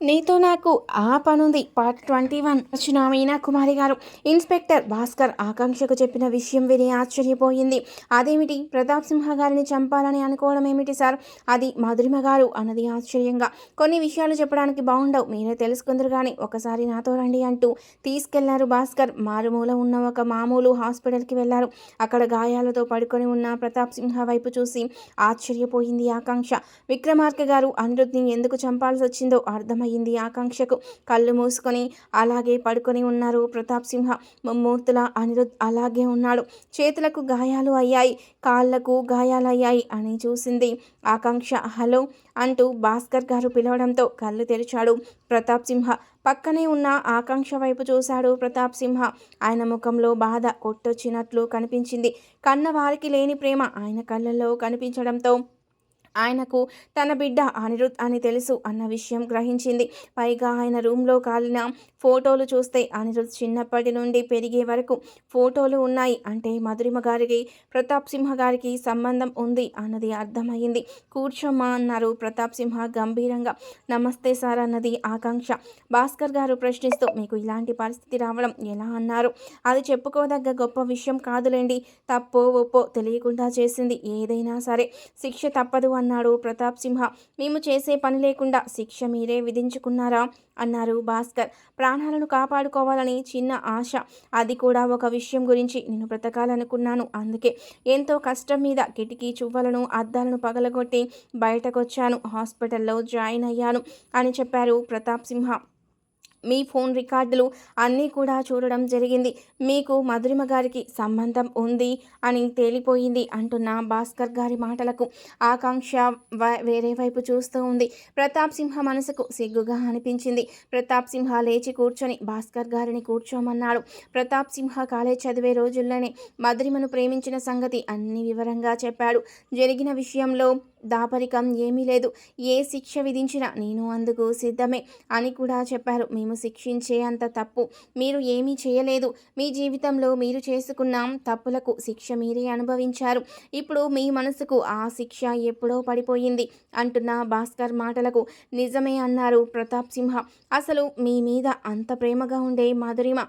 నీతో నాకు ఆ పనుంది. Part twenty one. వచ్చిన మీనా కుమారి గారు. ఇన్స్పెక్టర్ భాస్కర్ ఆకాంక్షకు చెప్పిన విషయం విని ఆశ్చర్యపోయింది. అదేమిటి? ప్రతాప్ సింహ గారిని చంపాలని అనుకోవడం ఏమిటి సార్? అది మధురిమ గారు అన్నది ఆశ్చర్యంగా. కొన్ని విషయాలు చెప్పడానికి బాగుండవు మీరే తెలుసుకుందరు కానీ ఒకసారి నాతో రండి అంటూ తీసుకెళ్ళారు భాస్కర్. మారుమూల ఉన్న ఒక మామూలు హాస్పిటల్కి వెళ్ళారు. అక్కడ గాయాలతో పడుకొని ఉన్న ప్రతాప్ సింహ వైపు చూసి ఆశ్చర్యపోయింది ఆకాంక్ష. విక్రమార్క గారు అనిరుద్ని ఎందుకు చంపాల్సి వచ్చిందో అర్థమై అయింది. ఆకాంక్షకు కళ్ళు మూసుకొని అలాగే పడుకొని ఉన్నారు ప్రతాప్ సింహ. ముమ్మూర్తుల అనిరుద్ అలాగే ఉన్నాడు. చేతులకు గాయాలు అయ్యాయి. కాళ్ళకు గాయాలయ్యాయి అని చూసింది ఆకాంక్ష. హలో అంటూ భాస్కర్ గారు పిలవడంతో కళ్ళు తెరిచాడు ప్రతాప్ సింహ. పక్కనే ఉన్న ఆకాంక్ష వైపు చూశాడు ప్రతాప్ సింహ. ఆయన ముఖంలో బాధ కొట్టొచ్చినట్లు కనిపించింది. కన్న వారికి లేని ప్రేమ ఆయన కళ్ళల్లో కనిపించడంతో ఆయనకు తన బిడ్డ అనిరుద్ అని తెలుసు అన్న విషయం గ్రహించింది. పైగా ఆయన రూమ్లో కాలిన ఫోటోలు చూస్తే అనిరుద్ చిన్నప్పటి నుండి పెరిగే వరకు ఫోటోలు ఉన్నాయి అంటే మధురిమ గారికి ప్రతాప్ సింహ గారికి సంబంధం ఉంది అన్నది అర్థమైంది కూర్చోమ్మా అన్నారు ప్రతాప్ సింహ గంభీరంగా. నమస్తే సార్ అన్నది ఆకాంక్ష. భాస్కర్ గారు ప్రశ్నిస్తూ మీకు ఇలాంటి పరిస్థితి రావడం ఎలా? అన్నారు. అది చెప్పుకోదగ్గ గొప్ప విషయం కాదులేండి. తప్పో ఒప్పో తెలియకుండా చేసింది ఏదైనా సరే. శిక్ష తప్పదు అన్న అన్నాడు ప్రతాప్ సింహ. మేము చేసే పని లేకుండా శిక్ష మీరే విధించుకున్నారా? అన్నారు భాస్కర్. ప్రాణాలను కాపాడుకోవాలని చిన్న ఆశ. అది కూడా ఒక విషయం గురించి నేను బ్రతకాలనుకున్నాను. అందుకే ఎంతో కష్టం మీద కిటికీ చువ్వలను అద్దాలను పగలగొట్టి బయటకొచ్చాను. హాస్పిటల్లో జాయిన్ అయ్యాను అని చెప్పారు ప్రతాప్ సింహ. మీ ఫోన్ రికార్డులు అన్నీ కూడా చూడడం జరిగింది. మీకు మధురిమ గారికి సంబంధం ఉంది అని తేలిపోయింది అంటున్న భాస్కర్ గారి మాటలకు ఆకాంక్ష వేరే వైపు చూస్తూ ఉంది. ప్రతాప్ సింహ మనసుకు సిగ్గుగా అనిపించింది. ప్రతాప్ సింహ లేచి కూర్చొని భాస్కర్ గారిని కూర్చోమన్నాడు. ప్రతాప్ సింహ కాలేజ్ చదివే రోజుల్లోనే మధురిమను ప్రేమించిన సంగతి అన్ని వివరంగా చెప్పాడు. జరిగిన విషయంలో దాపరికం ఏమీ లేదు. ఏ శిక్ష విధించినా నేను అందుకు సిద్ధమే అని కూడా చెప్పారు. మేము శిక్షించే అంత తప్పు మీరు ఏమీ చేయలేదు. మీ జీవితంలో మీరు చేసుకున్న తప్పులకు శిక్ష మీరే అనుభవించారు. ఇప్పుడు మీ మనసుకు ఆ శిక్ష ఎప్పుడో పడిపోయింది అంటున్న భాస్కర్ మాటలకు నిజమే అన్నారు ప్రతాప్ సింహ. అసలు మీ మీద అంత ప్రేమగా ఉండే మాధురిమ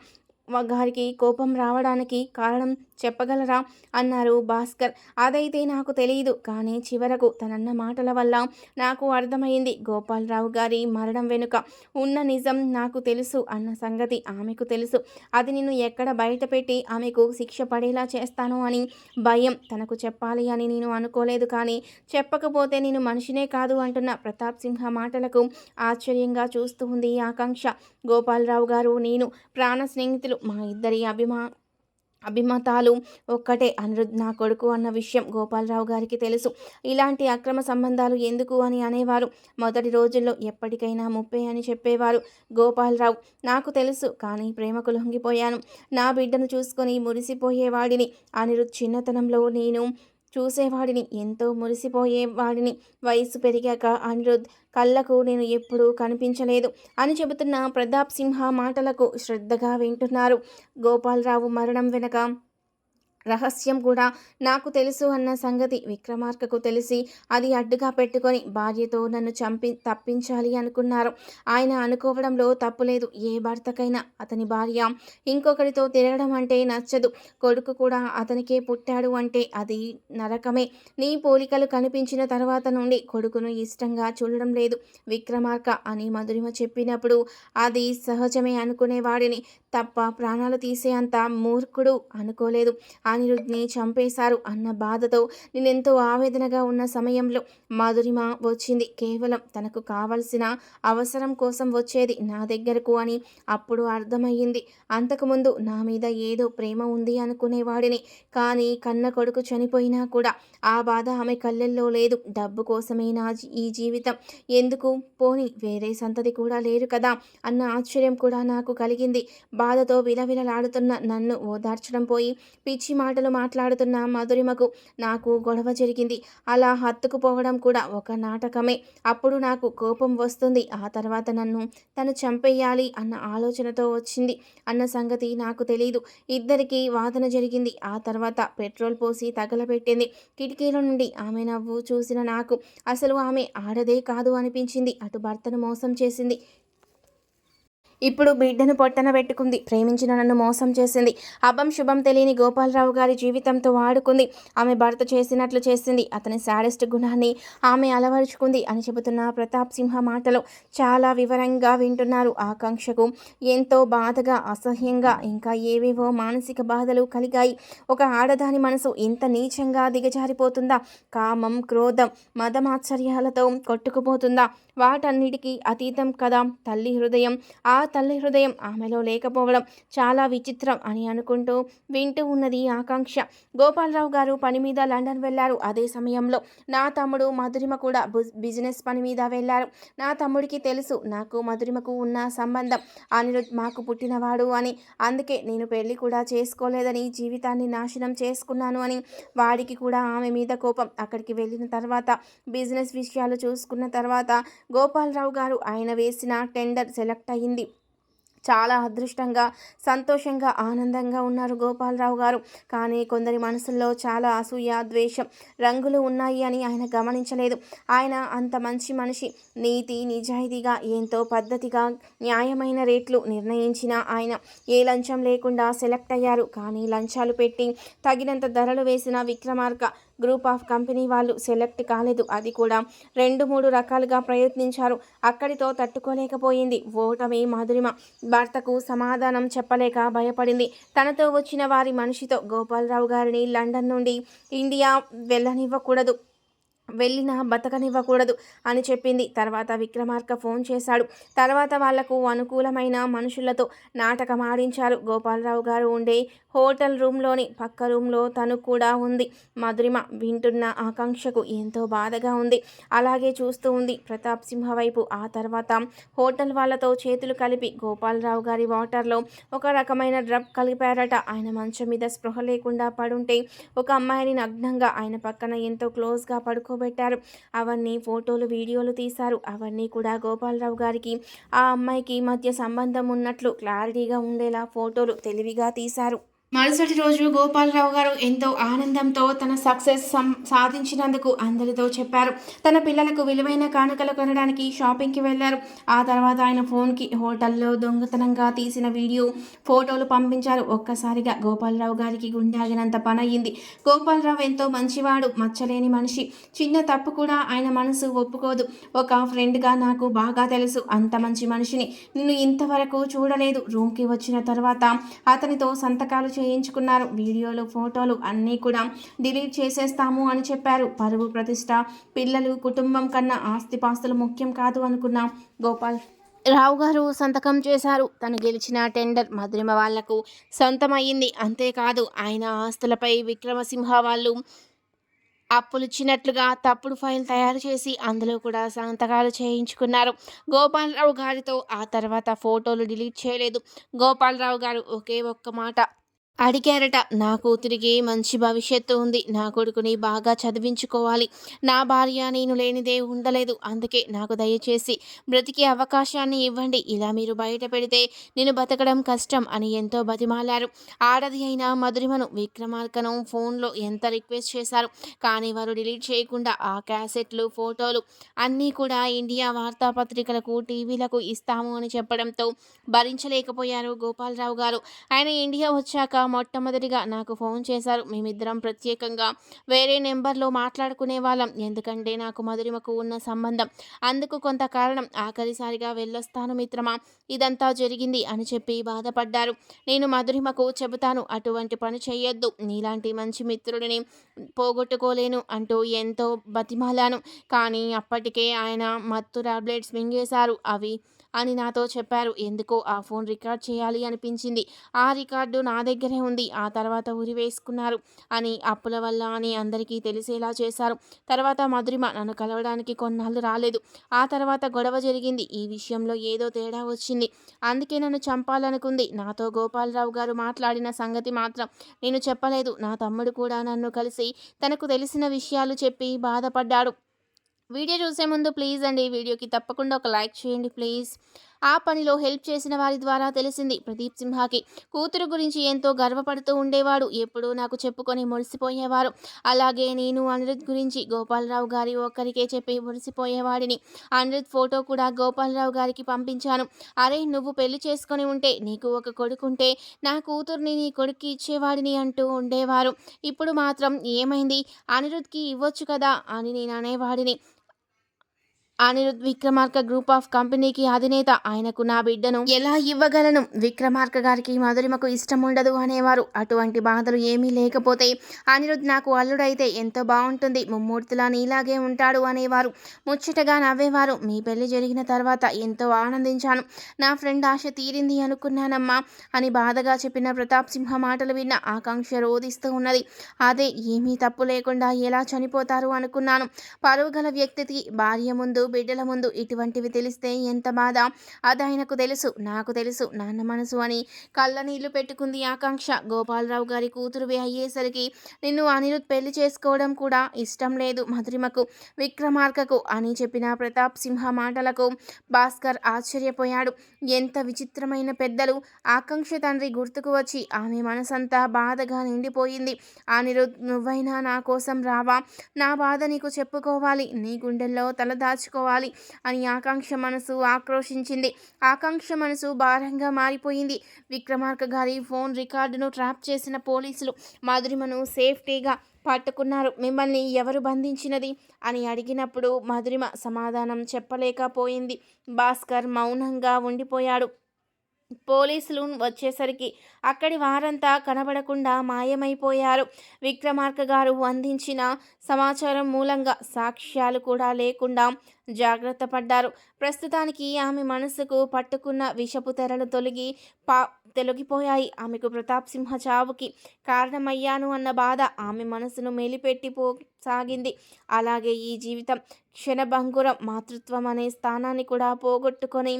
గారికి కోపం రావడానికి కారణం చెప్పగలరా? అన్నారు భాస్కర్. అదైతే నాకు తెలియదు కానీ చివరకు తనన్న మాటల వల్ల నాకు అర్థమైంది. గోపాలరావు గారి మరణం వెనుక ఉన్న నిజం నాకు తెలుసు అన్న సంగతి ఆమెకు తెలుసు. అది నేను ఎక్కడ బయటపెట్టి ఆమెకు శిక్ష పడేలా చేస్తాను అని భయం. తనకు చెప్పాలి అని నేను అనుకోలేదు కానీ చెప్పకపోతే నేను మనిషినే కాదు అంటున్న ప్రతాప్ సింహ మాటలకు ఆశ్చర్యంగా చూస్తూ ఉంది ఆకాంక్ష. గోపాలరావు గారు నేను ప్రాణ స్నేహితులు. మా ఇద్దరి అభిమా అభిమతాలు ఒక్కటే. అనిరుద్ నా కొడుకు అన్న విషయం గోపాలరావు గారికి తెలుసు. ఇలాంటి అక్రమ సంబంధాలు ఎందుకు అని అనేవారు. మొదటి రోజుల్లో ఎప్పటికైనా ముప్పే అని చెప్పేవారు గోపాలరావు. నాకు తెలుసు కానీ ప్రేమకు లొంగిపోయాను. నా బిడ్డను చూసుకొని మురిసిపోయేవాడిని. అనిరుద్ చిన్నతనంలో నేను చూసేవాడిని ఎంతో మురిసిపోయేవాడిని. వయసు పెరిగాక అనిరుద్ కళ్ళకు నేను ఎప్పుడూ కనిపించలేదు అని చెబుతున్న ప్రతాప్ సింహ మాటలకు శ్రద్ధగా వింటున్నారు. గోపాలరావు మరణం వెనక రహస్యం కూడా నాకు తెలుసు అన్న సంగతి విక్రమార్కకు తెలిసి అది అడ్డుగా పెట్టుకొని భార్యతో నన్ను చంపి తప్పించాలి అనుకున్నారు. ఆయన అనుకోవడంలో తప్పులేదు ఏ భర్తకైనా అతని భార్య ఇంకొకరితో తిరగడం అంటే నచ్చదు. కొడుకు కూడా అతనికే పుట్టాడు అంటే అది నరకమే. నీ పోలికలు కనిపించిన తర్వాత నుండి కొడుకును ఇష్టంగా చూడడం లేదు విక్రమార్క అని మధురిమ చెప్పినప్పుడు అది సహజమే అనుకునేవాడిని. తప్ప ప్రాణాలు తీసే అంత మూర్ఖుడు అనుకోలేదు. అనిరుద్ని చంపేశారు అన్న బాధతో నేనెంతో ఆవేదనగా ఉన్న సమయంలో మధురిమ వచ్చింది. కేవలం తనకు కావలసిన అవసరం కోసం వచ్చేది నా దగ్గరకు అని అప్పుడు అర్థమయ్యింది. అంతకుముందు నా మీద ఏదో ప్రేమ ఉంది అనుకునేవాడిని. కానీ కన్న కొడుకు చనిపోయినా కూడా ఆ బాధ ఆమె కళ్ళల్లో లేదు. డబ్బు కోసమే నా ఈ జీవితం. ఎందుకు? పోని వేరే సంతతి కూడా లేరు కదా అన్న ఆశ్చర్యం కూడా నాకు కలిగింది. బాధతో విలవిలలాడుతున్న నన్ను ఓదార్చడం పోయి పిచ్చి మాటలు మాట్లాడుతున్న మధురిమకు నాకు గొడవ జరిగింది. అలా హత్తుకుపోవడం కూడా ఒక నాటకమే. అప్పుడు నాకు కోపం వస్తుంది. ఆ తర్వాత నన్ను తను చంపేయాలి అన్న ఆలోచనతో వచ్చింది. అన్న సంగతి నాకు తెలియదు ఇద్దరికి వాదన జరిగింది. ఆ తర్వాత పెట్రోల్ పోసి తగలబెట్టింది. కిటికీల నుండి ఆమె నవ్వు చూసిన నాకు అసలు ఆమె ఆడదే కాదు అనిపించింది. అటు భర్తను మోసం చేసింది. ఇప్పుడు బిడ్డను పొట్టన పెట్టుకుంది. ప్రేమించిన నన్ను మోసం చేసింది. అభం శుభం తెలియని గోపాలరావు గారి జీవితంతో వాడుకుంది ఆమె భర్త చేసినట్లు చేసింది. అతని శాడెస్ట్ గుణాన్ని ఆమె అలవరుచుకుంది అని చెబుతున్న ప్రతాప్ సింహ మాటలు చాలా వివరంగా వింటున్నారు. ఆకాంక్షకు ఎంతో బాధగా అసహ్యంగా ఇంకా ఏవేవో మానసిక బాధలు కలిగాయి. ఒక ఆడదాని మనసు ఇంత నీచంగా దిగజారిపోతుందా? కామం క్రోధం మదమాశ్చర్యాలతో కొట్టుకుపోతుందా? వాటన్నిటికీ అతీతం కదా తల్లి హృదయం. ఆ తల్లి హృదయం ఆమెలో లేకపోవడం చాలా విచిత్రం అని అనుకుంటూ వింటూ ఉన్నది ఆకాంక్ష. గోపాలరావు గారు పని మీద లండన్ వెళ్ళారు అదే సమయంలో నా తమ్ముడు మధురిమ కూడా బిజినెస్ పని మీద వెళ్ళారు నా తమ్ముడికి తెలుసు నాకు మధురిమకు ఉన్న సంబంధం. అనిరుద్ మాకు పుట్టినవాడు అని. అందుకే నేను పెళ్ళి కూడా చేసుకోలేదని జీవితాన్ని నాశనం చేసుకున్నాను అని. వాడికి కూడా ఆమె మీద కోపం. అక్కడికి వెళ్ళిన తర్వాత బిజినెస్ విషయాలు చూసుకున్న తర్వాత గోపాలరావు గారు ఆయన వేసిన టెండర్ సెలెక్ట్ అయ్యింది చాలా అదృష్టంగా సంతోషంగా ఆనందంగా ఉన్నారు గోపాలరావు గారు. కానీ కొందరి మనసుల్లో చాలా అసూయ ద్వేషం రంగులు ఉన్నాయి అని ఆయన గమనించలేదు. ఆయన అంత మంచి మనిషి. నీతి నిజాయితీగా ఎంతో పద్ధతిగా న్యాయమైన రేట్లు నిర్ణయించిన ఆయన ఏ లంచం లేకుండా సెలెక్ట్ అయ్యారు. కానీ లంచాలు పెట్టి తగినంత ధరలు వేసిన విక్రమార్క గ్రూప్ ఆఫ్ కంపెనీ వాళ్ళు సెలెక్ట్ కాలేదు. అది కూడా రెండు మూడు రకాలుగా ప్రయత్నించారు. అక్కడితో తట్టుకోలేకపోయింది. ఓటమి మధురిమ భర్తకు సమాధానం చెప్పలేక భయపడింది. తనతో వచ్చిన వారి మనిషితో గోపాలరావు గారిని లండన్ నుండి ఇండియా వెళ్ళనివ్వకూడదు. వెళ్ళినా బతకనివ్వకూడదు అని చెప్పింది. తర్వాత విక్రమార్క ఫోన్ చేశాడు. తర్వాత వాళ్ళకు అనుకూలమైన మనుషులతో నాటకం ఆడించారు. గోపాలరావు గారు ఉండే హోటల్ రూమ్లోని పక్క రూమ్లో తను కూడా ఉంది. మధురిమ వింటున్న ఆకాంక్షకు ఎంతో బాధగా ఉంది. అలాగే చూస్తూ ఉంది. ప్రతాప్ సింహ వైపు ఆ తర్వాత హోటల్ వాళ్ళతో చేతులు కలిపి గోపాలరావు గారి వాటర్లో ఒక రకమైన డ్రబ్ కలిపారట. ఆయన మంచం మీద స్పృహ లేకుండా పడుంటే ఒక అమ్మాయిని నగ్నంగా ఆయన పక్కన ఎంతో క్లోజ్గా పడుకో పెట్టారు. అవన్నీ ఫోటోలు వీడియోలు తీశారు. అవన్నీ కూడా గోపాలరావు గారికి ఆ అమ్మాయికి మధ్య సంబంధం ఉన్నట్లు క్లారిటీగా ఉండేలా ఫోటోలు తెలివిగా తీశారు. మరుసటి రోజు గోపాలరావు గారు ఎంతో ఆనందంతో తన సక్సెస్ సాధించినందుకు అందరితో చెప్పారు. తన పిల్లలకు విలువైన కానుకలు కొనడానికి షాపింగ్కి వెళ్ళారు. ఆ తర్వాత ఆయన ఫోన్కి హోటల్లో దొంగతనంగా తీసిన వీడియో ఫోటోలు పంపించారు. ఒక్కసారిగా గోపాలరావు గారికి గుండాగినంత పని అయ్యింది గోపాలరావు ఎంతో మంచివాడు మచ్చలేని మనిషి. చిన్న తప్పు కూడా ఆయన మనసు ఒప్పుకోదు. ఒక ఫ్రెండ్గా నాకు బాగా తెలుసు. అంత మంచి మనిషిని నిన్ను ఇంతవరకు చూడలేదు. రూమ్కి వచ్చిన తర్వాత అతనితో సంతకాలు చేయించుకున్నారు. వీడియోలు ఫోటోలు అన్నీ కూడా డిలీట్ చేసేస్తాము అని చెప్పారు. పరువు ప్రతిష్ట పిల్లలు కుటుంబం కన్నా ఆస్తిపాస్తులు ముఖ్యం కాదు అనుకున్న గోపాల్ రావు గారు సంతకం చేశారు. తను గెలిచిన టెండర్ మధురిమ వాళ్ళకు సొంతమయ్యింది. అంతేకాదు ఆయన ఆస్తులపై విక్రమసింహ వాళ్ళు అప్పులిచ్చినట్లుగా తప్పుడు ఫైల్ తయారు చేసి అందులో కూడా సంతకాలు చేయించుకున్నారు. గోపాలరావు గారితో ఆ తర్వాత ఫోటోలు డిలీట్ చేయలేదు. గోపాలరావు గారు ఒకే ఒక్క మాట అడిగారట. నా కూతురికి మంచి భవిష్యత్తు ఉంది. నా కొడుకుని బాగా చదివించుకోవాలి. నా భార్య నేను లేనిదే ఉండలేదు. అందుకే నాకు దయచేసి బ్రతికే అవకాశాన్ని ఇవ్వండి. ఇలా మీరు బయట పెడితే నేను బతకడం కష్టం అని ఎంతో బతిమాలారు. ఆడది అయిన మధురిమను విక్రమార్కను ఫోన్లో ఎంత రిక్వెస్ట్ చేశారు? కానీ వారు డిలీట్ చేయకుండా ఆ క్యాసెట్లు ఫోటోలు అన్నీ కూడా ఇండియా వార్తాపత్రికలకు టీవీలకు ఇస్తాము అని చెప్పడంతో భరించలేకపోయారు గోపాలరావు గారు. ఆయన ఇండియా వచ్చాక మొట్టమొదటిగా నాకు ఫోన్ చేశారు. మేమిద్దరం ప్రత్యేకంగా వేరే నెంబర్లో మాట్లాడుకునే వాళ్ళం. ఎందుకంటే నాకు మధురిమకు ఉన్న సంబంధం. అందుకు కొంత కారణం. ఆఖరిసారిగా వెళ్ళొస్తాను మిత్రమా. ఇదంతా జరిగింది అని చెప్పి బాధపడ్డారు. నేను మధురిమకు చెబుతాను. అటువంటి పని చేయొద్దు నీలాంటి మంచి మిత్రుడిని పోగొట్టుకోలేను అంటూ ఎంతో బతిమాలాను. కానీ అప్పటికే ఆయన మత్తు టాబ్లెట్స్ మింగేశారు. అవి అని నాతో చెప్పారు. ఎందుకో ఆ ఫోన్ రికార్డ్ చేయాలి అనిపించింది. ఆ రికార్డు నా దగ్గరే ఉంది. ఆ తర్వాత ఉరి వేసుకున్నారు అని అప్పుల వల్ల అని అందరికీ తెలిసేలా చేశారు. తర్వాత మధురిమ నన్ను కలవడానికి కొన్నాళ్ళు రాలేదు. ఆ తర్వాత గొడవ జరిగింది. ఈ విషయంలో ఏదో తేడా వచ్చింది. అందుకే నన్ను చంపాలనుకుంది. నాతో గోపాలరావు గారు మాట్లాడిన సంగతి మాత్రం నేను చెప్పలేదు. నా తమ్ముడు కూడా నన్ను కలిసి తనకు తెలిసిన విషయాలు చెప్పి బాధపడ్డాడు. వీడియో చూసే ముందు ప్లీజ్ అండి వీడియోకి తప్పకుండా ఒక లైక్ చేయండి ప్లీజ్ ఆ పనిలో హెల్ప్ చేసిన వారి ద్వారా తెలిసింది. ప్రదీప్ సింహాకి కూతురు గురించి ఎంతో గర్వపడుతూ ఉండేవాడు. ఎప్పుడూ నాకు చెప్పుకొని మురిసిపోయేవారు. అలాగే నేను అనిరుద్ గురించి గోపాలరావు గారి ఒక్కరికే చెప్పి మురిసిపోయేవాడిని. అనిరుద్ ఫోటో కూడా గోపాలరావు గారికి పంపించాను. అరే నువ్వు పెళ్ళి చేసుకొని ఉంటే నీకు ఒక కొడుకుంటే నా కూతుర్ని నీ కొడుక్కి ఇచ్చేవాడిని అంటూ ఉండేవారు. ఇప్పుడు మాత్రం ఏమైంది? అనిరుద్కి ఇవ్వచ్చు కదా అని నేను అనేవాడిని. అనిరుద్ విక్రమార్క గ్రూప్ ఆఫ్ కంపెనీకి అధినేత. ఆయనకు నా బిడ్డను ఎలా ఇవ్వగలను? విక్రమార్క గారికి మధురిమకు ఇష్టం ఉండదు అనేవారు. అటువంటి బాధలు ఏమీ లేకపోతే అనిరుద్ నాకు అల్లుడైతే ఎంతో బాగుంటుంది? ముమ్మూర్తిలా నీలాగే ఉంటాడు అనేవారు. ముచ్చటగా నవ్వేవారు. మీ పెళ్ళి జరిగిన తర్వాత ఎంతో ఆనందించాను. నా ఫ్రెండ్ ఆశ తీరింది అనుకున్నానమ్మా అని బాధగా చెప్పిన ప్రతాప్ సింహ మాటలు విన్న ఆకాంక్ష రోధిస్తూ ఉన్నది. అదే ఏమీ తప్పు లేకుండా ఎలా చనిపోతారు అనుకున్నాను. పరువు గల వ్యక్తికి భార్య ముందు బిడ్డల ముందు ఇటువంటివి తెలిస్తే ఎంత బాధ? అది ఆయనకు తెలుసు నాకు తెలుసు నాన్న మనసు అని కళ్ళ నీళ్ళు పెట్టుకుంది ఆకాంక్ష. గోపాలరావు గారి కూతురువి అయ్యేసరికి నిన్ను అనిరుద్ పెళ్ళి చేసుకోవడం కూడా ఇష్టం లేదు మధురిమకు విక్రమార్కకు అని చెప్పిన ప్రతాప్ సింహ మాటలకు భాస్కర్ ఆశ్చర్యపోయాడు. ఎంత విచిత్రమైన పెద్దలు! ఆకాంక్ష తండ్రి గుర్తుకు వచ్చి ఆమె మనసంతా బాధగా నిండిపోయింది. అనిరుద్ నువ్వైనా నా కోసం రావా? నా బాధ నీకు చెప్పుకోవాలి. నీ గుండెల్లో తల దాచుకోవాలి అని ఆకాంక్ష మనసు ఆక్రోషించింది ఆకాంక్ష మనసు భారంగా మారిపోయింది. విక్రమార్క గారి ఫోన్ రికార్డును ట్రాప్ చేసిన పోలీసులు మధురిమను సేఫ్టీగా పట్టుకున్నారు. మిమ్మల్ని ఎవరు బంధించినది? అని అడిగినప్పుడు మధురిమ సమాధానం చెప్పలేకపోయింది. భాస్కర్ మౌనంగా ఉండిపోయాడు. పోలీసులు వచ్చేసరికి అక్కడి వారంతా కనబడకుండా మాయమైపోయారు. విక్రమార్క గారు అందించిన సమాచారం మూలంగా సాక్ష్యాలు కూడా లేకుండా జాగ్రత్త పడ్డారు. ప్రస్తుతానికి ఆమె మనసుకు పట్టుకున్న విషపు తెరలు తొలగి పా తొలగిపోయాయి. ఆమెకు ప్రతాప్ సింహ చావుకి కారణమయ్యాను అన్న బాధ ఆమె మనసును మెలిపెట్టిపో సాగింది అలాగే ఈ జీవితం క్షణభంగురం మాతృత్వం అనే స్థానాన్ని కూడా పోగొట్టుకొని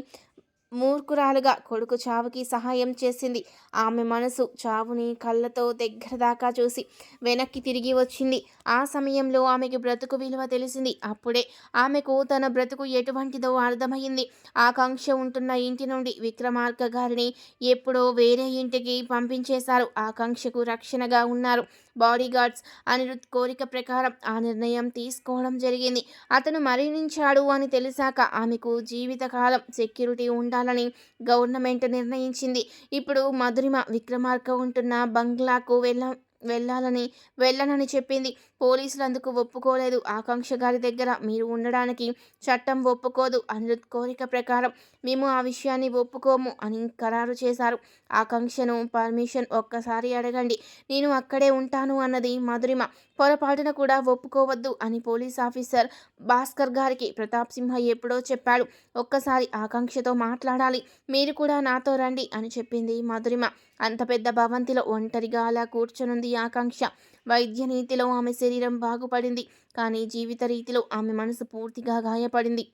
మూర్ఖురాలుగా కొడుకు చావుకి సహాయం చేసింది. ఆమె మనసు చావుని కళ్ళతో దగ్గర దాకా చూసి వెనక్కి తిరిగి వచ్చింది. ఆ సమయంలో ఆమెకి బ్రతుకు విలువ తెలిసింది. అప్పుడే ఆమెకు తన బ్రతుకు ఎటువంటిదో అర్థమైంది. ఆకాంక్ష ఉంటున్న ఇంటి నుండి విక్రమార్క గారిని ఎప్పుడో వేరే ఇంటికి పంపించేశారు. ఆకాంక్షకు రక్షణగా ఉన్నారు. బాడీగార్డ్స్ అనిరుద్ కోరిక ప్రకారం ఆ నిర్ణయం తీసుకోవడం జరిగింది. అతను మరణించాడు అని తెలిసాక ఆమెకు జీవితకాలం సెక్యూరిటీ ఉండాలని గవర్నమెంట్ నిర్ణయించింది. ఇప్పుడు మధురిమ విక్రమార్క ఉంటున్న బంగ్లాకు వెళ్ళ వెళ్ళాలని వెళ్ళనని చెప్పింది. పోలీసులు అందుకు ఒప్పుకోలేదు. ఆకాంక్ష గారి దగ్గర మీరు ఉండడానికి చట్టం ఒప్పుకోదు అనిరుద్ కోరిక ప్రకారం మేము ఆ విషయాన్ని ఒప్పుకోము అని ఖరారు చేశారు. ఆకాంక్షను పర్మిషన్ ఒక్కసారి అడగండి. నేను అక్కడే ఉంటాను అన్నది మధురిమ. పొరపాటున కూడా ఒప్పుకోవద్దు అని పోలీస్ ఆఫీసర్ భాస్కర్ గారికి ప్రతాప్ సింహ ఎప్పుడో చెప్పాడు. ఒక్కసారి ఆకాంక్షతో మాట్లాడాలి. మీరు కూడా నాతో రండి అని చెప్పింది మధురిమ. అంత పెద్ద భవంతిలో ఒంటరిగా అలా కూర్చొనుంది ఆకాంక్ష. వైద్య నీతిలో ఆమె శరీరం బాగుపడింది. కానీ జీవిత రీతిలో ఆమె మనసు పూర్తిగా గాయపడింది.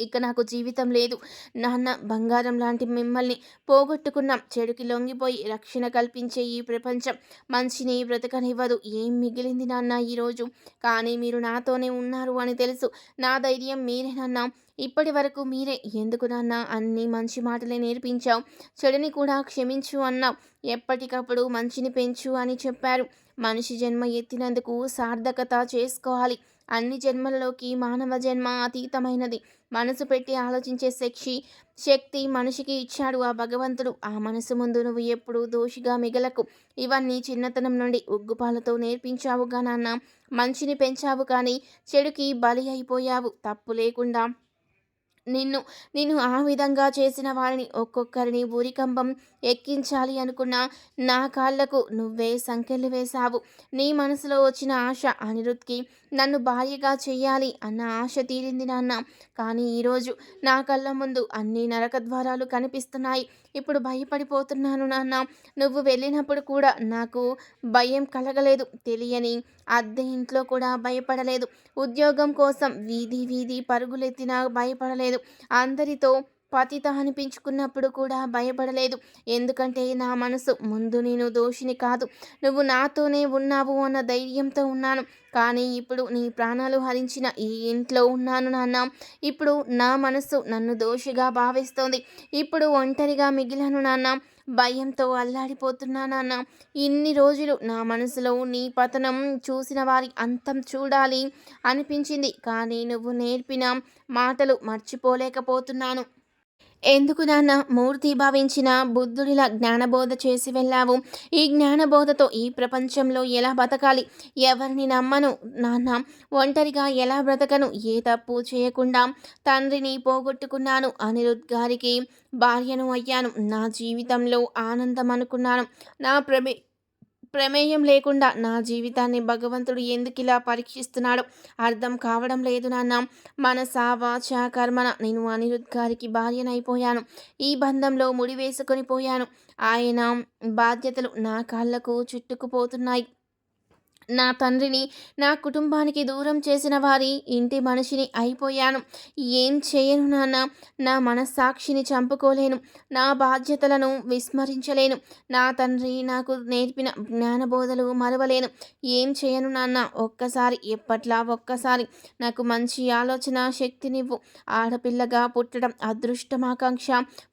ఇక నాకు జీవితం లేదు. నాన్న బంగారం లాంటి మిమ్మల్ని పోగొట్టుకున్నాం. చెడుకి లొంగిపోయి రక్షణ కల్పించే ఈ ప్రపంచం మంచిని బ్రతకనివ్వదు. ఏం మిగిలింది నాన్న ఈరోజు? కానీ మీరు నాతోనే ఉన్నారు అని తెలుసు. నా ధైర్యం మీరేనన్నా ఇప్పటి వరకు మీరే. ఎందుకు నాన్న అన్ని మంచి మాటలే నేర్పించావు? చెడుని కూడా క్షమించు అన్నావు ఎప్పటికప్పుడు మంచిని పెంచు అని చెప్పారు. మనిషి జన్మ ఎత్తినందుకు సార్థకత చేసుకోవాలి. అన్ని జన్మల్లోకి మానవ జన్మ అతీతమైనది. మనసు పెట్టి ఆలోచించే శక్తి శక్తి మనిషికి ఇచ్చాడు ఆ భగవంతుడు. ఆ మనసు ముందు నువ్వు ఎప్పుడు దోషిగా మిగలకు. ఇవన్నీ చిన్నతనం నుండి ఉగ్గుపాలతో నేర్పించావుగా నాన్న. మంచిని పెంచావు కానీ చెడుకి బలి అయిపోయావు. తప్పు లేకుండా నిన్ను నిన్ను ఆ విధంగా చేసిన వారిని ఒక్కొక్కరిని ఊరికంబం ఎక్కించాలి అనుకున్న నా కాళ్ళకు నువ్వే సంకెళ్ళు వేశావు. నీ మనసులో వచ్చిన ఆశ అనిరుద్ధ్కి నన్ను భార్యగా చేయాలి అన్న ఆశ తీరింది నాన్న. కానీ ఈరోజు నా కళ్ళ ముందు అన్ని నరక ద్వారాలు కనిపిస్తున్నాయి. ఇప్పుడు భయపడిపోతున్నాను నాన్న. నువ్వు వెళ్ళినప్పుడు కూడా నాకు భయం కలగలేదు. తెలియని అద్దె ఇంట్లో కూడా భయపడలేదు. ఉద్యోగం కోసం వీధి వీధి పరుగులెత్తినా భయపడలేదు. అందరితో పతిత అనిపించుకున్నప్పుడు కూడా భయపడలేదు. ఎందుకంటే నా మనసు ముందు నేను దోషిని కాదు. నువ్వు నాతోనే ఉన్నావు అన్న ధైర్యంతో ఉన్నాను. కానీ ఇప్పుడు నీ ప్రాణాలు హరించిన ఈ ఇంట్లో ఉన్నాను నాన్న. ఇప్పుడు నా మనసు నన్ను దోషిగా భావిస్తోంది. ఇప్పుడు ఒంటరిగా మిగిలాను నాన్న. భయంతో అల్లాడిపోతున్నానన్న. ఇన్ని రోజులు నా మనసులో నీ పతనం చూసిన వారి అంతం చూడాలి అనిపించింది. కానీ నువ్వు నేర్పిన మాటలు మర్చిపోలేకపోతున్నాను. ఎందుకు నాన్న? మూర్తి భావించిన బుద్ధుడిలా జ్ఞానబోధ చేసి వెళ్ళావు. ఈ జ్ఞానబోధతో ఈ ప్రపంచంలో ఎలా బతకాలి? ఎవరిని నమ్మను? నాన్న ఒంటరిగా ఎలా బ్రతకను? ఏ తప్పు చేయకుండా తండ్రిని పోగొట్టుకున్నాను. అనిరుద్ గారికి భార్యను అయ్యాను. నా జీవితంలో ఆనందం అనుకున్నాను. నా ప్రమే ప్రమేయం లేకుండా నా జీవితాన్ని భగవంతుడు ఎందుకు ఇలా పరీక్షిస్తున్నాడు అర్థం కావడం లేదు నాన్న. మనస వాచ కర్మన నేను అనిరుద్ గారికి భార్యనైపోయాను. ఈ బంధంలో ముడివేసుకొని పోయాను. ఆయన బాధ్యతలు నా కాళ్ళకు చుట్టుకుపోతున్నాయి. నా తండ్రిని నా కుటుంబానికి దూరం చేసిన వారి ఇంటి మనిషిని అయిపోయాను. ఏం చేయను నాన్న? నా మనస్సాక్షిని చంపుకోలేను. నా బాధ్యతలను విస్మరించలేను. నా తండ్రి నాకు నేర్పిన జ్ఞానబోధలు మరవలేను. ఏం చేయను నాన్న? ఒక్కసారి ఎప్పట్లా ఒక్కసారి. నాకు మంచి ఆలోచన శక్తినివ్వు. ఆడపిల్లగా పుట్టడం అదృష్టమాకాంక్ష.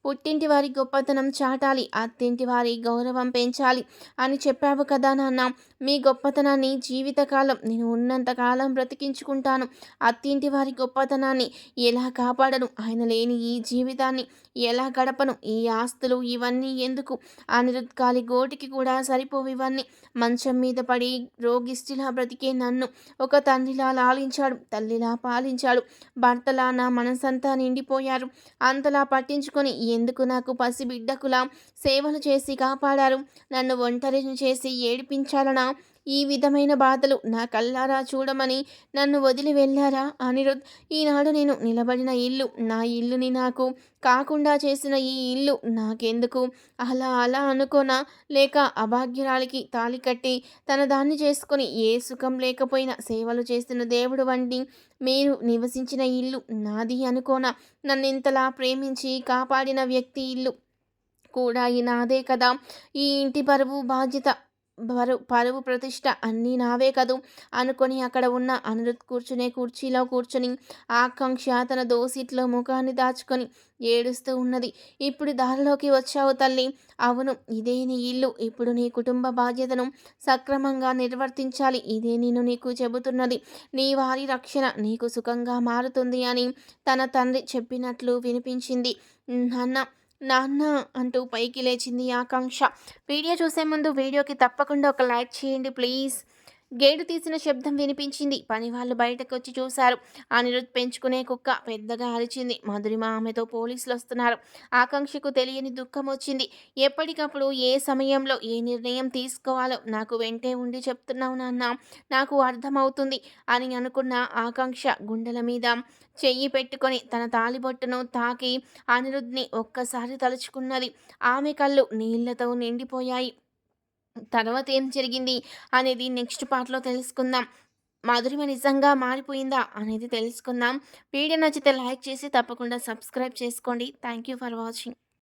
పుట్టింటి వారి గొప్పతనం చాటాలి. అత్తింటి వారి గౌరవం పెంచాలి. అని చెప్పావు కదా నాన్న? మీ గొప్పతనాన్ని గొప్పతనాన్ని జీవితకాలం నేను ఉన్నంతకాలం బ్రతికించుకుంటాను. అత్తింటి వారి గొప్పతనాన్ని ఎలా కాపాడను? ఆయన లేని ఈ జీవితాన్ని ఎలా గడపను? ఈ ఆస్తులు ఇవన్నీ ఎందుకు? అనిరుద్కాలి గోటికి కూడా సరిపోవు ఇవన్నీ మంచం మీద పడి రోగిష్టిలా బ్రతికే నన్ను ఒక తండ్రిలా లాలించాడు తల్లిలా పాలించాడు. భర్తలా నా మనసంతా నిండిపోయారు. అంతలా పట్టించుకొని ఎందుకు నాకు పసిబిడ్డకులా సేవలు చేసి కాపాడారు? నన్ను ఒంటరిని చేసి ఏడిపించాలనా? ఈ విధమైన బాధలు నా కల్లారా చూడమని నన్ను వదిలి వెళ్ళారా? అనిరుద్ ఈనాడు నేను నిలబడిన ఇల్లు నా ఇల్లుని నాకు కాకుండా చేసిన ఈ ఇల్లు నాకెందుకు? అలా అలా అనుకోనా? లేక అభాగ్యురాలికి తాలి కట్టి తన దాన్ని చేసుకొని ఏ సుఖం లేకపోయినా సేవలు చేస్తున్న దేవుడు వంటి మీరు నివసించిన ఇల్లు నాది అనుకోనా? నన్ను ఇంతలా ప్రేమించి కాపాడిన వ్యక్తి ఇల్లు కూడా ఈ నాదే కదా? ఈ ఇంటి పరువు బాధ్యత పరు పరువు ప్రతిష్ట అన్నీ నావే కదూ? అనుకొని అక్కడ ఉన్న అనిరుద్ కూర్చునే కుర్చీలో కూర్చుని ఆకాంక్ష తన దోసిట్లో ముఖాన్ని దాచుకొని ఏడుస్తూ ఉన్నది. ఇప్పుడు దారిలోకి వచ్చావు తల్లి. అవును ఇదే నీ ఇల్లు. ఇప్పుడు నీ కుటుంబ బాధ్యతను సక్రమంగా నిర్వర్తించాలి. ఇదే నేను నీకు చెబుతున్నది. నీ వారి రక్షణ నీకు సుఖంగా మారుతుంది అని తన తండ్రి చెప్పినట్లు వినిపించింది. నాన్న నాన్న అంటూ పైకి లేచింది ఆకాంక్ష. వీడియో చూసే ముందు వీడియోకి తప్పకుండా ఒక లైక్ చేయండి ప్లీజ్. గేటు తీసిన శబ్దం వినిపించింది. పని వాళ్ళు బయటకు వచ్చి చూశారు. అనిరుద్ పెంచుకునే కుక్క పెద్దగా అరిచింది. మధురిమ ఆమెతో పోలీసులు వస్తున్నారు. ఆకాంక్షకు తెలియని దుఃఖం వచ్చింది. ఎప్పటికప్పుడు ఏ సమయంలో ఏ నిర్ణయం తీసుకోవాలో నాకు వెంటే ఉండి చెప్తున్నావు నాన్న. నాకు అర్థమవుతుంది అని అనుకున్న ఆకాంక్ష గుండెల మీద చెయ్యి పెట్టుకొని తన తాలిబొట్టును తాకి అనిరుద్ని ఒక్కసారి తలుచుకున్నది. ఆమె కళ్ళు నీళ్ళతో నిండిపోయాయి. తర్వాత ఏం జరిగింది అనేది నెక్స్ట్ పార్ట్లో తెలుసుకుందాం. మాధురిమ నిజంగా మారిపోయిందా అనేది తెలుసుకుందాం. వీడియో నచ్చితే లైక్ చేసి తప్పకుండా సబ్స్క్రైబ్ చేసుకోండి. Thank you for watching.